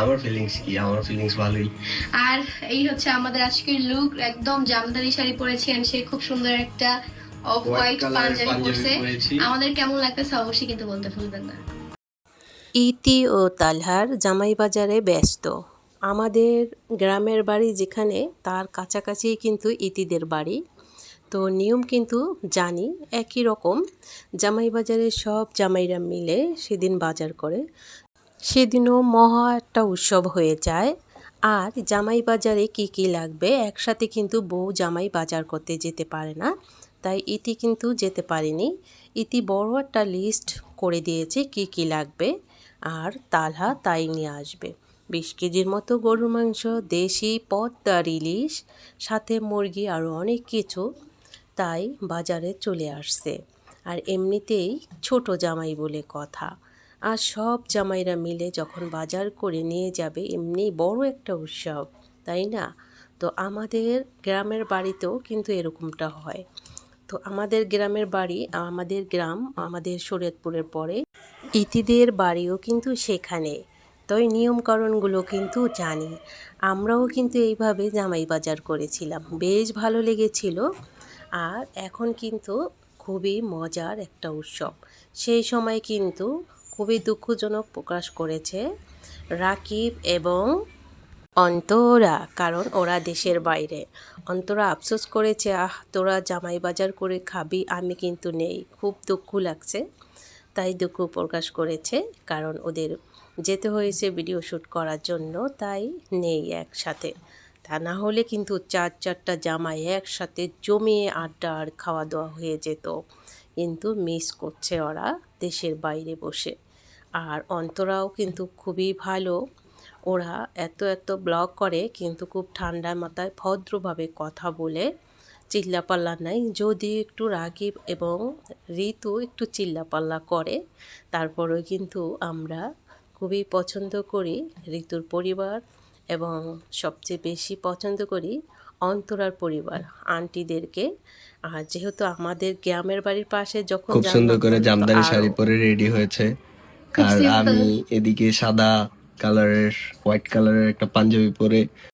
আমার ফিলিংস কি? আমার ফিলিংস ভালোই। আর এই হচ্ছে আমাদের আজকের লুক একদম জামদানি শাড়ি পরেছেন সে খুব সুন্দর একটা অফ হোয়াইট পাঞ্জাবি পাঞ্জাবি পরছে। আমাদের কেমন লাগতেছে অবশ্যই কিন্তু বলতে ভুলবেন না। ইতি ও তালহার জামাই বাজারে ব্যস্ত। আমাদের গ্রামের বাড়ি যেখানে তার কাছাকাছি কিন্তু ইতিদের বাড়ি। তো নিয়ম কিন্তু জানি একই রকম। জামাই বাজারে সব জামাইরা মিলে সেদিন বাজার করে। সেদিনও মহা একটা উৎসব হয়ে যায়। আর জামাই বাজারে কি কি লাগবে? একসাথে কিন্তু বউ জামাই বাজার করতে যেতে পারে না। তাই ইতি কিন্তু যেতে পারেনি। ইতি বড় একটা লিস্ট করে দিয়েছে কি কি লাগবে। আর তালহা তাই নিয়ে আসবে। বিশ কেজির মতো গরুর মাংস, দেশি পদ্মার ইলিশ, সাথে মুরগি আরও অনেক কিছু তাই বাজারে চলে আসছে। আর এমনিতেই ছোট জামাই বলে কথা। আর সব জামাইরা মিলে যখন বাজার করে নিয়ে যাবে এমনি বড় একটা উৎসব, তাই না? তো আমাদের গ্রামের বাড়িতেও কিন্তু এরকমটা হয়। তো আমাদের গ্রামের বাড়ি, আমাদের গ্রাম, আমাদের শরীয়তপুরের পরে ইতিদের বাড়িও কিন্তু সেখানে। তো এই নিয়মকানুনগুলো কিন্তু জানি। আমরাও কিন্তু এইভাবে জামাই বাজার করেছিলাম। বেশ ভালো লেগেছিল। আর এখন কিন্তু খুবই মজার একটা উৎসব। সেই সময় কিন্তু খুবই দুঃখজনক প্রকাশ করেছে রাকিব এবং অন্তরা, কারণ ওরা দেশের বাইরে। অন্তরা আফসোস করেছে, আহ, তোরা জামাই বাজার করে খাবি, আমি কিন্তু নেই। খুব দুঃখ লাগছে, তাই দুঃখ প্রকাশ করেছে, কারণ ওদের যেতে হয়েছে ভিডিও শ্যুট করার জন্য, তাই নেই একসাথে। তা না হলে কিন্তু চার চারটা জামাই একসাথে জমিয়ে আড্ডা আর খাওয়া দাওয়া হয়ে যেত। কিন্তু মিস করছে ওরা দেশের বাইরে বসে। আর অন্তরাও কিন্তু খুবই ভালো। ওরা এত এত ব্লগ করে কিন্তু খুব ঠান্ডা মাথায় ভদ্রভাবে কথা বলে। চিল্লাপাল্লা নাই যদি একটু রাগিব এবং ঋতু একটু চিল্লাপাল্লা করে তারপরেও কিন্তু আমরা খুবই পছন্দ করি ঋতুর পরিবার এবং সবচেয়ে বেশি পছন্দ করি অন্তরার পরিবার আন্টিদেরকে। আর যেহেতু আমাদের গ্রামের বাড়ির পাশে যখন খুব সুন্দর করে জামদানি শাড়ি পরে রেডি হয়েছে। আর আমি এদিকে সাদা কালারের হোয়াইট কালারের একটা পাঞ্জাবি পরে